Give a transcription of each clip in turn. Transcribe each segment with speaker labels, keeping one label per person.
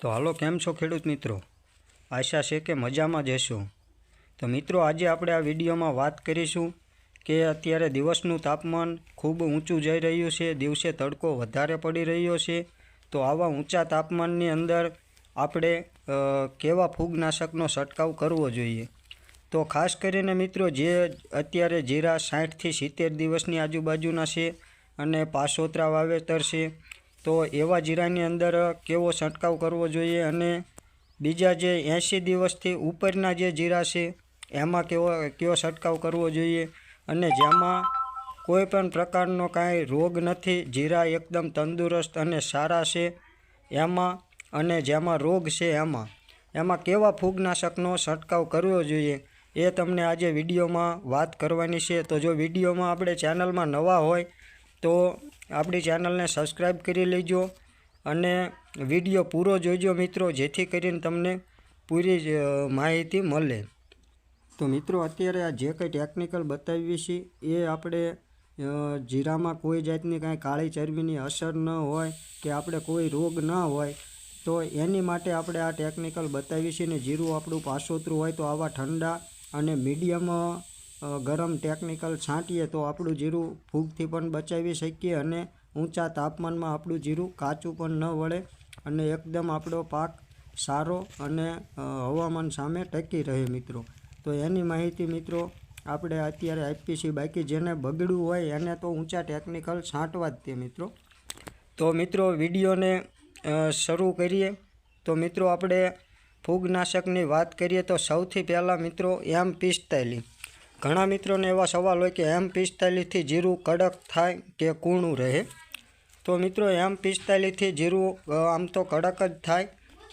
Speaker 1: તો હાલો, કેમ છો ખેડૂત મિત્રો? આશા છે કે મજામાં જ હશો. તો મિત્રો, આજે આપણે આ વિડીયોમાં વાત કરીશું કે અત્યારે દિવસનું તાપમાન ખૂબ ઊંચું જઈ રહ્યું છે, દિવસે તડકો વધારે પડી રહ્યો છે. તો આવા ઊંચા તાપમાનની અંદર આપણે કેવા ફૂગનાશકનો છંટકાવ કરવો જોઈએ? તો ખાસ કરીને મિત્રો, જે અત્યારે જીરા સાઠથી સિત્તેર દિવસની આજુબાજુના છે અને પાસોતરા વાવેતર છે તો એવા જીરાની અંદર કેવો છંટકાવ કરવો જોઈએ અને બીજા જે એંશી દિવસથી ઉપરના જે જીરા છે, એમાં કેવો કેવો છંટકાવ કરવો જોઈએ અને જેમાં કોઈ પણ પ્રકારનો કાંઈ રોગ નથી, જીરા એકદમ તંદુરસ્ત અને સારા છે એમાં અને જેમાં રોગ છે એમાં. એમાં કેવા ફૂગનાશકનો છંટકાવ કરવો જોઈએ એ તમને આજે વિડીયોમાં વાત કરવાની છે. તો જો વિડીયોમાં આપણે ચેનલમાં નવા હોય તો આપણી ચેનલને સબસ્ક્રાઈબ કરી લેજો અને વીડિયો પૂરો જોઈજો મિત્રો, જેથી કરીને તમને પૂરી માહિતી મળે. તો મિત્રો, અત્યારે આ જે કંઈ ટેકનિકલ બતાવીએ છીએ, એ આપણે જીરામાં કોઈ જાતની કાંઈ કાળી ચરબીની અસર ન હોય કે આપણે કોઈ રોગ ન હોય, તો એની માટે આપણે આ ટેકનિકલ બતાવીએ છીએ ને, જીરું આપણું પાસોતરું હોય તો આવા ઠંડા અને મીડિયમ ગરમ ટેકનિકલ છાંટીએ તો આપણું જીરું ફૂગથી પણ બચાવી શકીએ અને ઊંચા તાપમાનમાં આપણું જીરું કાચું પણ ન વળે અને એકદમ આપણો પાક સારો અને હવામાન સામે ટકી રહે મિત્રો. તો એની માહિતી મિત્રો આપણે અત્યારે આઈપીસી બાકી જેને બગડ્યું હોય એને તો ઊંચા ટેકનિકલ છાંટવા જ તે મિત્રો. તો મિત્રો વિડીયોને શરૂ કરીએ. તો મિત્રો આપણે ફૂગનાશકની વાત કરીએ તો સૌથી પહેલાં મિત્રો એમ પિસ્તાલીસ ઘણા મિત્રોને એવા સવાલ હોય કે એમ પિસ્તાલીસથી જીરું કડક થાય કે કૂણું રહે? તો મિત્રો, એમ પિસ્તાલીસથી જીરું આમ તો કડક જ થાય,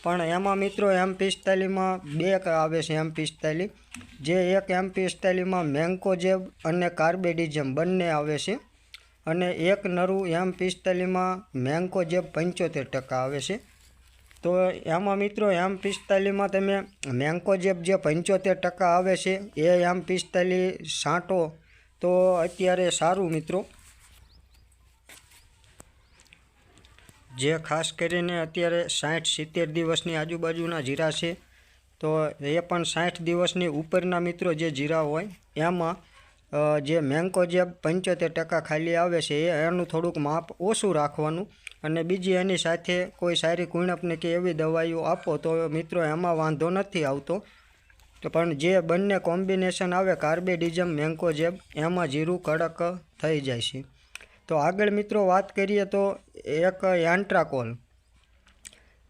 Speaker 1: પણ એમાં મિત્રો એમ પિસ્તાલીમાં બે આવે છે એમ પિસ્તાલીસ. જે એક એમ પિસ્તાલીમાં મેન્કોજેબ અને કાર્બેડિઝમ બંને આવે છે અને એક નરું એમ પિસ્તાલીમાં મેન્કોજેબ પંચોતેર ટકા આવે છે. તો એમાં મિત્રો એમ પિસ્તાલીસમાં તમે મેન્કોજેબ જે પંચોતેર ટકા આવે છે, એ એમ પિસ્તાલીસ છાંટો તો અત્યારે સારું મિત્રો. જે ખાસ કરીને અત્યારે સાઠ સિત્તેર દિવસની આજુબાજુના જીરા છે, તો એ પણ સાઠ દિવસની ઉપરના મિત્રો જે જીરા હોય, એમાં જે મેન્કોજેબ પંચોતેર ટકા ખાલી આવે છે એનું થોડુંક માપ ઓછું રાખવાનું અને બીજી એની સાથે કોઈ સારી કુણપને કે એવી દવાઈઓ આપો તો મિત્રો એમાં વાંધો નથી આવતો. તો પણ જે બંને કોમ્બિનેશન આવે કાર્બેડિઝમ મેન્કોજેબ એમાં જીરું કડક થઈ જાય છે. તો આગળ મિત્રો વાત કરીએ તો એક એન્ટ્રાકોલ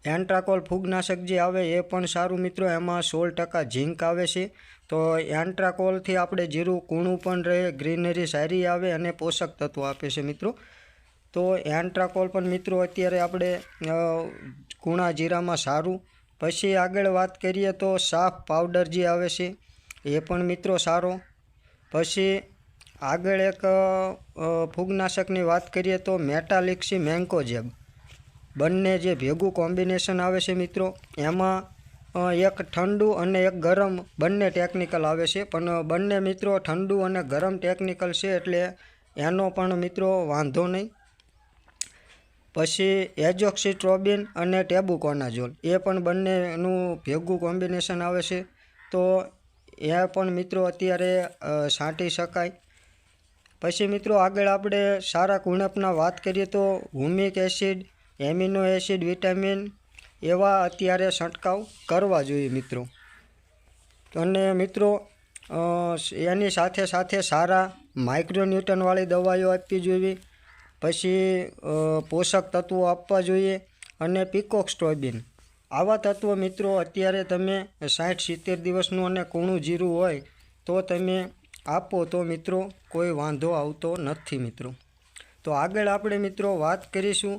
Speaker 1: એન્ટ્રાકોલ ફૂગનાશક જે આવે, એ પણ સારું મિત્રો, એમાં સોળ ટકા ઝીંક આવે છે. તો એન્ટ્રાકોલથી આપણે જીરું કૂણું પણ રહે, ગ્રીનરી સારી આવે અને પોષક તત્વો આપે છે મિત્રો. તો એન્ટ્રાકોલ પણ મિત્રો અત્યારે આપણે કૂણા જીરામાં સારું. પછી આગળ વાત કરીએ તો સાફ પાવડર જે આવે છે, એ પણ મિત્રો સારો. પછી આગળ એક ફૂગનાશકની વાત કરીએ તો મેટાલિક્સી મેન્કોજેબ બંને જે ભેગું કોમ્બિનેશન આવે છે મિત્રો, એમાં એક ઠંડુ અને એક ગરમ બંને ટેકનિકલ આવે છે. પણ બંને મિત્રો ઠંડુ અને ગરમ ટેકનિકલ છે એટલે એનો પણ મિત્રો વાંધો નહીં. પછી એજોક્સિટ્રોબિન અને ટેબુકોનાઝોલ, એ પણ બંનેનું ભેગું કોમ્બિનેશન આવે છે. તો એ પણ મિત્રો અત્યારે છાંટી શકાય. પછી મિત્રો આગળ આપણે સારા કુણપના વાત કરીએ તો humic acid, amino acid, vitamin એવા અત્યારે છંટકાવ કરવા જોઈએ મિત્રો. અને મિત્રો એની સાથે સાથે સારા માઇક્રોન્યૂટનવાળી દવાઈઓ આપવી જોઈએ. પછી પોષક તત્વો આપવા જોઈએ અને પિકોક્સ્ટોબિન આવા તત્વો મિત્રો અત્યારે તમે સાઠ સિત્તેર દિવસનું અને કૂણું જીરું હોય તો તમે આપો તો મિત્રો કોઈ વાંધો આવતો નથી મિત્રો. તો આગળ આપણે મિત્રો વાત કરીશું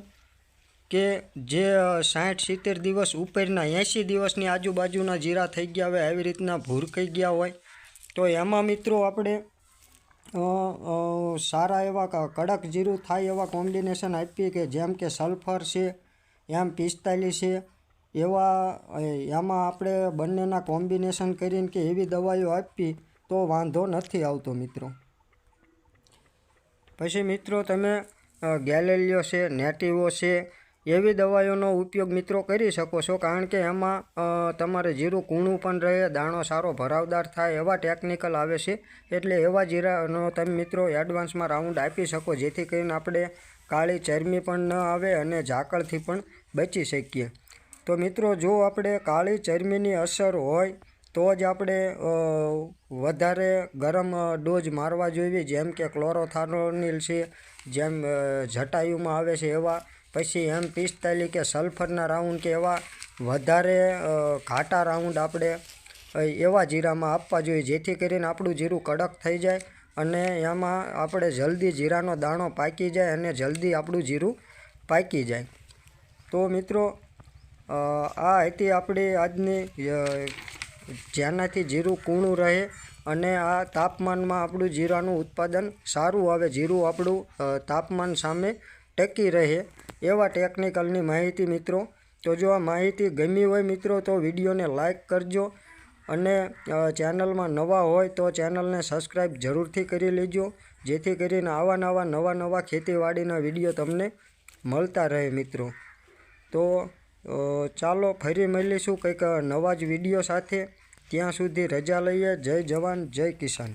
Speaker 1: કે જે સાઠ, સિત્તેર દિવસ ઉપરના એંશી દિવસની આજુબાજુના જીરા થઈ ગયા હોય, આવી રીતના ભૂરકાઈ ગયા હોય. તો એમાં મિત્રો આપણે સારા એવા કડક જીરું થાય એવા કોમ્બિનેશન આપીએ કે જેમ કે સલ્ફર છે, એમ પિસ્તાલીસ છે, એવા એમાં આપણે બંનેના કોમ્બિનેશન કરીને કે એવી દવાઈઓ આપી તો વાંધો નથી આવતો મિત્રો. પછી મિત્રો તમે ગેલેલિયો છે, નેટિવો છે એવી દવાઓનો ઉપયોગ મિત્રો કરી શકો છો કારણ કે એમાં તમારે જીરું કૂણું પણ રહે, દાણો સારો ભરાવદાર થાય, એવા ટેકનિકલ આવે છે. એટલે એવા જીરાનો તમે મિત્રો એડવાન્સમાં રાઉન્ડ આપી શકો, જેથી કરીને આપણે કાળી ચરમી પણ ન આવે અને ઝાકળથી પણ બચી શકીએ. તો મિત્રો જો આપણે કાળી ચરમીની અસર હોય, તો જ આપણે વધારે ગરમ ડોઝ મારવા જોઈએ, જેમ કે ક્લોરોથાનોનિલ છે, જેમ જટાયુમાં આવે છે, એવા પછી એમ પિસ્તાલીસ કે સલ્ફરના રાઉન્ડ કે એવા વધારે ઘાટા રાઉન્ડ આપણે એવા જીરામાં આપવા જોઈએ, જેથી કરીને આપણું જીરું કડક થઈ જાય અને એમાં આપણે જલ્દી જીરાનો દાણો પાકી જાય અને જલ્દી આપણું જીરું પાકી જાય. તો મિત્રો આ હતી આપણી આજની જેનાથી જીરું કૂણું રહે અને આ તાપમાનમાં આપણું જીરાનું ઉત્પાદન સારું આવે, જીરું આપણું તાપમાન સામે ટકી રહે. એવા ટેકનિકલની માહિતી મિત્રો. તો જો આ માહિતી ગમી હોય મિત્રો, તો વિડીયોને લાઇક કરજો અને ચેનલમાં નવા હોય તો ચેનલને સબસ્ક્રાઈબ જરૂરથી કરી લેજો. જેથી કરીને આવા નવા નવા નવા ખેતીવાડીના વીડિયો તમને મળતા રહે મિત્રો. તો ચાલો ફરી મળીશું કંઈક નવા જ વીડિયો સાથે. ત્યાં સુધી રજા લઈએ. જય જવાન, જય કિસાન.